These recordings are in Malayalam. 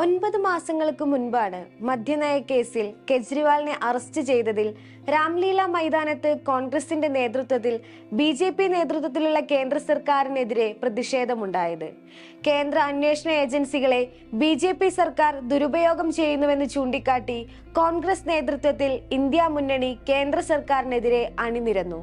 ഒൻപത് മാസങ്ങൾക്ക് മുൻപാണ് മദ്യനയ കേസിൽ കെജ്രിവാളിനെ അറസ്റ്റ് ചെയ്തതിൽ രാംലീല മൈതാനത്ത് കോൺഗ്രസിന്റെ നേതൃത്വത്തിൽ ബി ജെ പി നേതൃത്വത്തിലുള്ള കേന്ദ്ര സർക്കാരിനെതിരെ പ്രതിഷേധമുണ്ടായത്. കേന്ദ്ര അന്വേഷണ ഏജൻസികളെ ബി ജെ പി സർക്കാർ ദുരുപയോഗം ചെയ്യുന്നുവെന്ന് ചൂണ്ടിക്കാട്ടി കോൺഗ്രസ് നേതൃത്വത്തിൽ ഇന്ത്യ മുന്നണി കേന്ദ്ര സർക്കാരിനെതിരെ അണിനിരന്നു.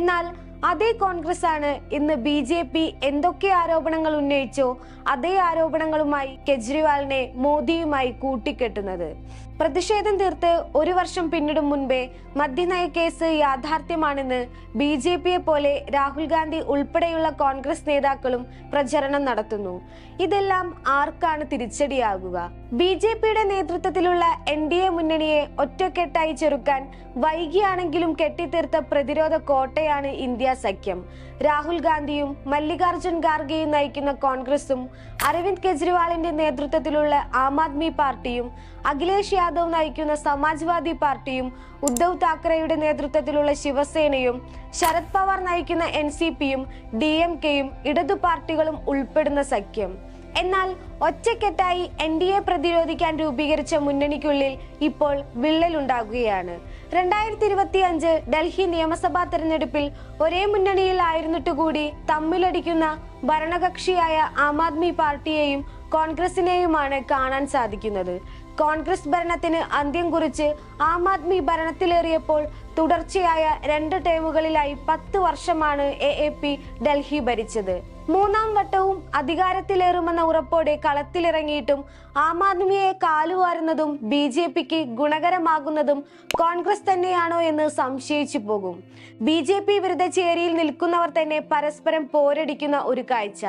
എന്നാൽ അതേ കോൺഗ്രസ് ആണ് ഇന്ന് ബി ജെ പി എന്തൊക്കെ ആരോപണങ്ങൾ ഉന്നയിച്ചോ അതേ ആരോപണങ്ങളുമായി കെജ്രിവാളിനെ മോദിയുമായി കൂട്ടിക്കെട്ടുന്നത്. പ്രതിഷേധം തീർത്ത് ഒരു വർഷം പിന്നിടും മുൻപേ മദ്യനയ കേസ് യാഥാർത്ഥ്യമാണെന്ന് ബി ജെ പിയെ പോലെ രാഹുൽ ഗാന്ധി ഉൾപ്പെടെയുള്ള കോൺഗ്രസ് നേതാക്കളും പ്രചരണം നടത്തുന്നു. ഇതെല്ലാം ആർക്കാണ് തിരിച്ചടിയാകുക? ബി ജെ പിയുടെ നേതൃത്വത്തിലുള്ള എൻ ഡി എ മുന്നണിയെ ഒറ്റക്കെട്ടായി ചെറുക്കാൻ വൈകിയാണെങ്കിലും കെട്ടിത്തീർത്ത പ്രതിരോധ കോട്ടയാണ് ഇന്ത്യ സഖ്യം. രാഹുൽ ഗാന്ധിയും മല്ലികാർജുൻ ഖാർഗെയും നയിക്കുന്ന കോൺഗ്രസും അരവിന്ദ് കെജ്രിവാളിന്റെ നേതൃത്വത്തിലുള്ള ആം ആദ്മി പാർട്ടിയും അഖിലേഷ് യാദവ് നയിക്കുന്ന സമാജ്വാദി പാർട്ടിയും ഉദ്ധവ് താക്കറെയുടെ നേതൃത്വത്തിലുള്ള ശിവസേനയും ശരത് പവാർ നയിക്കുന്ന എൻ സി പിയും ഡി എം കെയും ഇടതു പാർട്ടികളും ഉൾപ്പെടുന്ന സഖ്യം. എന്നാൽ ഒറ്റക്കെട്ടായി എൻ ഡി എ പ്രതിരോധിക്കാൻ രൂപീകരിച്ച മുന്നണിക്കുള്ളിൽ ഇപ്പോൾ വിള്ളലുണ്ടാകുകയാണ്. രണ്ടായിരത്തി ഇരുപത്തി അഞ്ച് ഡൽഹി നിയമസഭാ തെരഞ്ഞെടുപ്പിൽ ഒരേ മുന്നണിയിലായിരുന്നിട്ട് കൂടി തമ്മിലടിക്കുന്ന ഭരണകക്ഷിയായ ആം ആദ്മി പാർട്ടിയെയും കോൺഗ്രസിനെയുമാണ് കാണാൻ സാധിക്കുന്നത്. കോൺഗ്രസ് ഭരണത്തിന് അന്ത്യം കുറിച്ച് ആം ആദ്മി ഭരണത്തിലേറിയപ്പോൾ തുടർച്ചയായ രണ്ട് ടേമുകളിലായി പത്ത് വർഷമാണ് എ ഡൽഹി ഭരിച്ചത്. മൂന്നാം വട്ടവും അധികാരത്തിലേറുമെന്ന ഉറപ്പോടെ കളത്തിലിറങ്ങിയിട്ടും ആം ആദ്മിയെ കാലുവാരുന്നതും ബി ജെ പിക്ക് ഗുണകരമാകുന്നതും കോൺഗ്രസ് തന്നെയാണോ എന്ന് സംശയിച്ചു പോകും. ബി ജെ പി വിരുദ്ധ ചേരിയിൽ നിൽക്കുന്നവർ തന്നെ പരസ്പരം പോരടിക്കുന്ന ഒരു കാഴ്ച.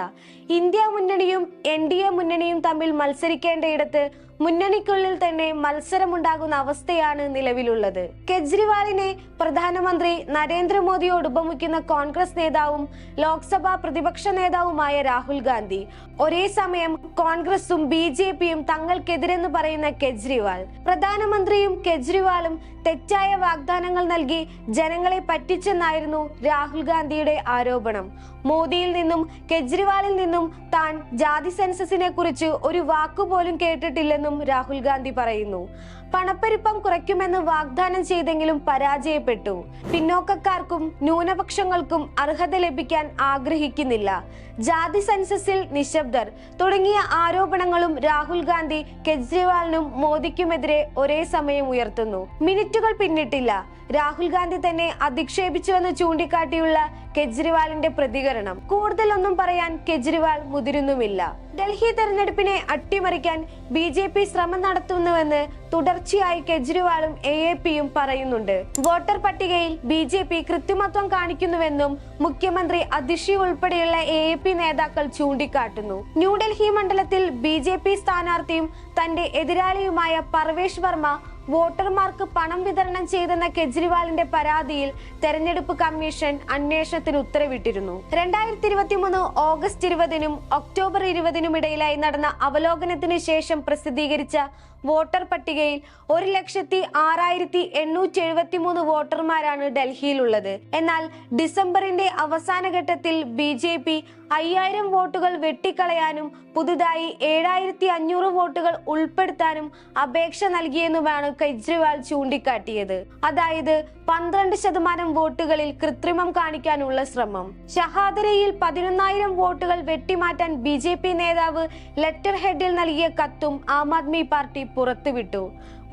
ഇന്ത്യ മുന്നണിയും എൻ ഡി എ മുന്നണിയും തമ്മിൽ മത്സരിക്കേണ്ടയിടത്ത് മുന്നണിക്കുള്ളിൽ തന്നെ മത്സരമുണ്ടാകുന്ന അവസ്ഥയാണ് നിലവിലുള്ളത്. കെജ്രിവാളിനെ പ്രധാനമന്ത്രി നരേന്ദ്രമോദിയോട് ഉപമിക്കുന്ന കോൺഗ്രസ് നേതാവും ലോക്സഭാ പ്രതിപക്ഷ നേതാവുമായ രാഹുൽ ഗാന്ധി. ഒരേ സമയം കോൺഗ്രസും ബി ജെ പിയും തങ്ങൾക്കെതിരെന്ന് പറയുന്ന കെജ്രിവാൾ. പ്രധാനമന്ത്രിയും കെജ്രിവാളും തെറ്റായ വാഗ്ദാനങ്ങൾ നൽകി ജനങ്ങളെ പറ്റിച്ചെന്നായിരുന്നു രാഹുൽ ഗാന്ധിയുടെ ആരോപണം. മോദിയിൽ നിന്നും കെജ്രിവാളിൽ നിന്നും താൻ ജാതി സെൻസസിനെ കുറിച്ച് ഒരു വാക്കുപോലും കേട്ടിട്ടില്ലെന്നും രാഹുൽ ഗാന്ധി പറയുന്നു. പണപ്പെരുപ്പം കുറയ്ക്കുമെന്ന് വാഗ്ദാനം ചെയ്തെങ്കിലും പരാജയപ്പെട്ടു. പിന്നോക്കക്കാർക്കും ന്യൂനപക്ഷങ്ങൾക്കും അർഹത ലഭിക്കാൻ ആഗ്രഹിക്കുന്നില്ല. ജാതി സെൻസസിൽ നിശബ്ദർ. തുടങ്ങിയ ആരോപണങ്ങളും രാഹുൽ ഗാന്ധി കെജ്രിവാളിനും മോദിക്കുമെതിരെ ഒരേ സമയം ഉയർത്തുന്നു. മിനിറ്റുകൾ പിന്നിട്ടില്ല. രാഹുൽ ഗാന്ധി തന്നെ അധിക്ഷേപിച്ചുവെന്ന് ചൂണ്ടിക്കാട്ടിയുള്ള കെജ്രിവാളിന്റെ പ്രതികരണം. കൂടുതലൊന്നും പറയാൻ കെജ്രിവാൾ മുതിരുന്നുമില്ല. ഡൽഹി തെരഞ്ഞെടുപ്പിനെ അട്ടിമറിക്കാൻ ബി ശ്രമം നടത്തുന്നുവെന്ന് തുടർച്ചയായി കെജ്രിവാളും എ എ പിയും പറയുന്നുണ്ട്. വോട്ടർ പട്ടികയിൽ ബി ജെ പി കൃത്രിമത്വം കാണിക്കുന്നുവെന്നും മുഖ്യമന്ത്രി അതിഷി ഉൾപ്പെടെയുള്ള എ എ പി നേതാക്കൾ ചൂണ്ടിക്കാട്ടുന്നു. ന്യൂഡൽഹി മണ്ഡലത്തിൽ ബി ജെ പി സ്ഥാനാർത്ഥിയും തന്റെ എതിരാളിയുമായ പർവേഷ് വർമ്മ വോട്ടർമാർക്ക് പണം വിതരണം ചെയ്തെന്ന കെജ്രിവാളിന്റെ പരാതിയിൽ തെരഞ്ഞെടുപ്പ് കമ്മീഷൻ അന്വേഷണത്തിന് ഉത്തരവിട്ടിരുന്നു. രണ്ടായിരത്തി ഇരുപത്തി മൂന്ന് ഓഗസ്റ്റ് ഇരുപതിനും ഒക്ടോബർ ഇരുപതിനും ഇടയിലായി നടന്ന അവലോകനത്തിന് ശേഷം പ്രസിദ്ധീകരിച്ച വോട്ടർ പട്ടികയിൽ ഒരു ലക്ഷത്തി ആറായിരത്തി എണ്ണൂറ്റി എഴുപത്തി മൂന്ന് വോട്ടർമാരാണ് ഡൽഹിയിലുള്ളത്. എന്നാൽ ഡിസംബറിന്റെ അവസാന ഘട്ടത്തിൽ ബി ജെ പി അയ്യായിരം വോട്ടുകൾ വെട്ടിക്കളയാനും പുതുതായി ഏഴായിരത്തി അഞ്ഞൂറ് വോട്ടുകൾ ഉൾപ്പെടുത്താനും അപേക്ഷ നൽകിയെന്നുമാണ് കെജ്രിവാൾ ചൂണ്ടിക്കാട്ടിയത്. അതായത് പന്ത്രണ്ട് ശതമാനം വോട്ടുകളിൽ കൃത്രിമം കാണിക്കാനുള്ള ശ്രമം. ഷഹാദരയിൽ പതിനൊന്നായിരം വോട്ടുകൾ വെട്ടിമാറ്റാൻ ബി ജെ പി നേതാവ് ലെറ്റർ ഹെഡിൽ നൽകിയ കത്തും ആം ആദ്മി പാർട്ടി പുറത്തുവിട്ടു.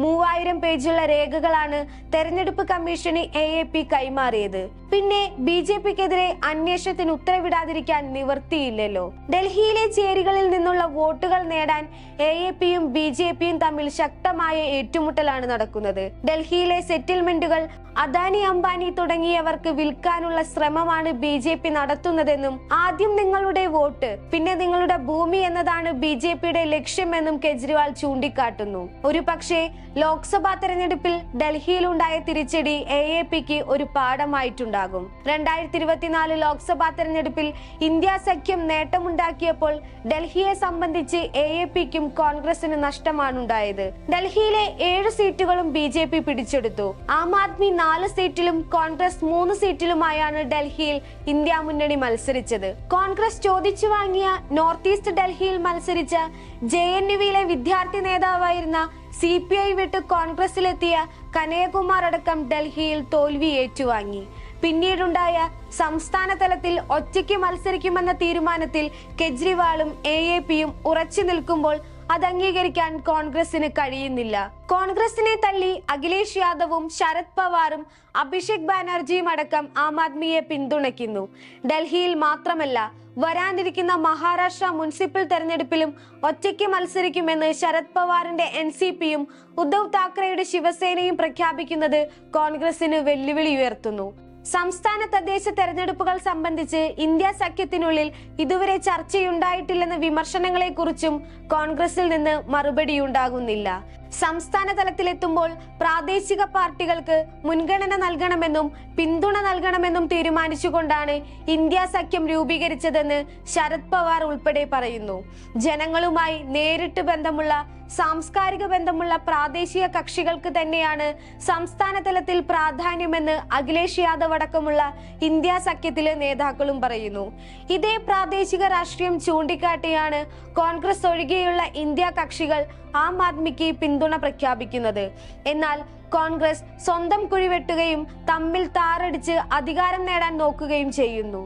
മൂവായിരം പേജുള്ള രേഖകളാണ് തെരഞ്ഞെടുപ്പ് കമ്മീഷന് എ എ പി കൈമാറിയത്. പിന്നെ ബി ജെ പിക്കെതിരെ അന്വേഷണത്തിന് ഉത്തരവിടാതിരിക്കാൻ നിവർത്തിയില്ലല്ലോ ഡൽഹിയിലെ ചേരികളിൽ നിന്നുള്ള വോട്ടുകൾ നേടാൻ എ എ പിയും ബി ജെ പിയും തമ്മിൽ ശക്തമായ ഏറ്റുമുട്ടലാണ് നടക്കുന്നത്. ഡൽഹിയിലെ സെറ്റിൽമെന്റുകൾ അദാനി അംബാനി തുടങ്ങിയവർക്ക് വിൽക്കാനുള്ള ശ്രമമാണ് ബി ജെ പി നടത്തുന്നതെന്നും ആദ്യം നിങ്ങളുടെ വോട്ട് പിന്നെ നിങ്ങളുടെ ഭൂമി എന്നതാണ് ബി ജെ പിയുടെ ലക്ഷ്യമെന്നും കെജ്രിവാൾ ചൂണ്ടിക്കാട്ടുന്നു. ഒരു പക്ഷേ ലോക്സഭാ തെരഞ്ഞെടുപ്പിൽ ഡൽഹിയിലുണ്ടായ തിരിച്ചടി എ എ പിക്ക് ഒരു പാഠമായിട്ടുണ്ടാകും. രണ്ടായിരത്തി ഇരുപത്തിനാല് ലോക്സഭാ തെരഞ്ഞെടുപ്പിൽ ഇന്ത്യ സഖ്യം നേട്ടമുണ്ടാക്കിയപ്പോൾ ഡൽഹിയെ സംബന്ധിച്ച് എ എ പിക്കും കോൺഗ്രസിന് നഷ്ടമാണുണ്ടായത്. ഡൽഹിയിലെ ഏഴ് സീറ്റുകളും ബി ജെ പി പിടിച്ചെടുത്തു. ആം ആദ്മി നാല് സീറ്റിലും കോൺഗ്രസ് മൂന്ന് സീറ്റിലുമായാണ് ഡൽഹിയിൽ ഇന്ത്യ മുന്നണി മത്സരിച്ചത്. കോൺഗ്രസ് ചോദിച്ചു വാങ്ങിയ നോർത്ത് ഈസ്റ്റ് ഡൽഹിയിൽ മത്സരിച്ച ജെ എൻ യുവിലെ വിദ്യാർത്ഥി നേതാവായിരുന്ന സി പി ഐ വിട്ട് കോൺഗ്രസിലെത്തിയ കനയകുമാർ അടക്കം ഡൽഹിയിൽ തോൽവി ഏറ്റുവാങ്ങി. പിന്നീടുണ്ടായ സംസ്ഥാന തലത്തിൽ ഒറ്റയ്ക്ക് മത്സരിക്കുമെന്ന തീരുമാനത്തിൽ കെജ്രിവാളും എ എ പിയും ഉറച്ചു നിൽക്കുമ്പോൾ അത് അംഗീകരിക്കാൻ കോൺഗ്രസിന് കഴിയുന്നില്ല. കോൺഗ്രസിനെ തള്ളി അഖിലേഷ് യാദവും ശരത് പവാറും അഭിഷേക് ബാനർജിയും അടക്കം ആം ആദ്മിയെ പിന്തുണയ്ക്കുന്നു. ഡൽഹിയിൽ മാത്രമല്ല വരാനിരിക്കുന്ന മഹാരാഷ്ട്ര മുനിസിപ്പൽ തെരഞ്ഞെടുപ്പിലും ഒറ്റയ്ക്ക് മത്സരിക്കുമെന്ന് ശരത് പവാറിന്റെ എൻ സി പിയും ഉദ്ധവ് താക്കറെയുടെ ശിവസേനയും പ്രഖ്യാപിക്കുന്നത് കോൺഗ്രസിന് വെല്ലുവിളി ഉയർത്തുന്നു. സംസ്ഥാന തദ്ദേശ തെരഞ്ഞെടുപ്പുകൾ സംബന്ധിച്ച് ഇന്ത്യ സഖ്യത്തിനുള്ളിൽ ഇതുവരെ ചർച്ചയുണ്ടായിട്ടില്ലെന്ന വിമർശനങ്ങളെ കുറിച്ചും കോൺഗ്രസിൽ നിന്ന് മറുപടിയുണ്ടാകുന്നില്ല. സംസ്ഥാന തലത്തിലെത്തുമ്പോൾ പ്രാദേശിക പാർട്ടികൾക്ക് മുൻഗണന നൽകണമെന്നും പിന്തുണ നൽകണമെന്നും തീരുമാനിച്ചുകൊണ്ടാണ് ഇന്ത്യ സഖ്യം രൂപീകരിച്ചതെന്ന് ശരത് പവാർ ഉൾപ്പെടെ പറയുന്നു. ജനങ്ങളുമായി നേരിട്ട് ബന്ധമുള്ള സാംസ്കാരിക ബന്ധമുള്ള പ്രാദേശിക കക്ഷികൾക്ക് തന്നെയാണ് സംസ്ഥാന തലത്തിൽ പ്രാധാന്യമെന്ന് അഖിലേഷ് യാദവ് അടക്കമുള്ള ഇന്ത്യ സഖ്യത്തിലെ നേതാക്കളും പറയുന്നു. ഇതേ പ്രാദേശിക രാഷ്ട്രീയം ചൂണ്ടിക്കാട്ടിയാണ് കോൺഗ്രസ് ഒഴികെയുള്ള ഇന്ത്യ കക്ഷികൾ ആം ആദ്മിക്ക് പിന്തുണ പ്രഖ്യാപിക്കുന്നത്. എന്നാൽ കോൺഗ്രസ് സ്വന്തം കുഴിവെട്ടുകയും തമ്മിൽ താറടിച്ച് അധികാരം നേടാൻ നോക്കുകയും ചെയ്യുന്നു.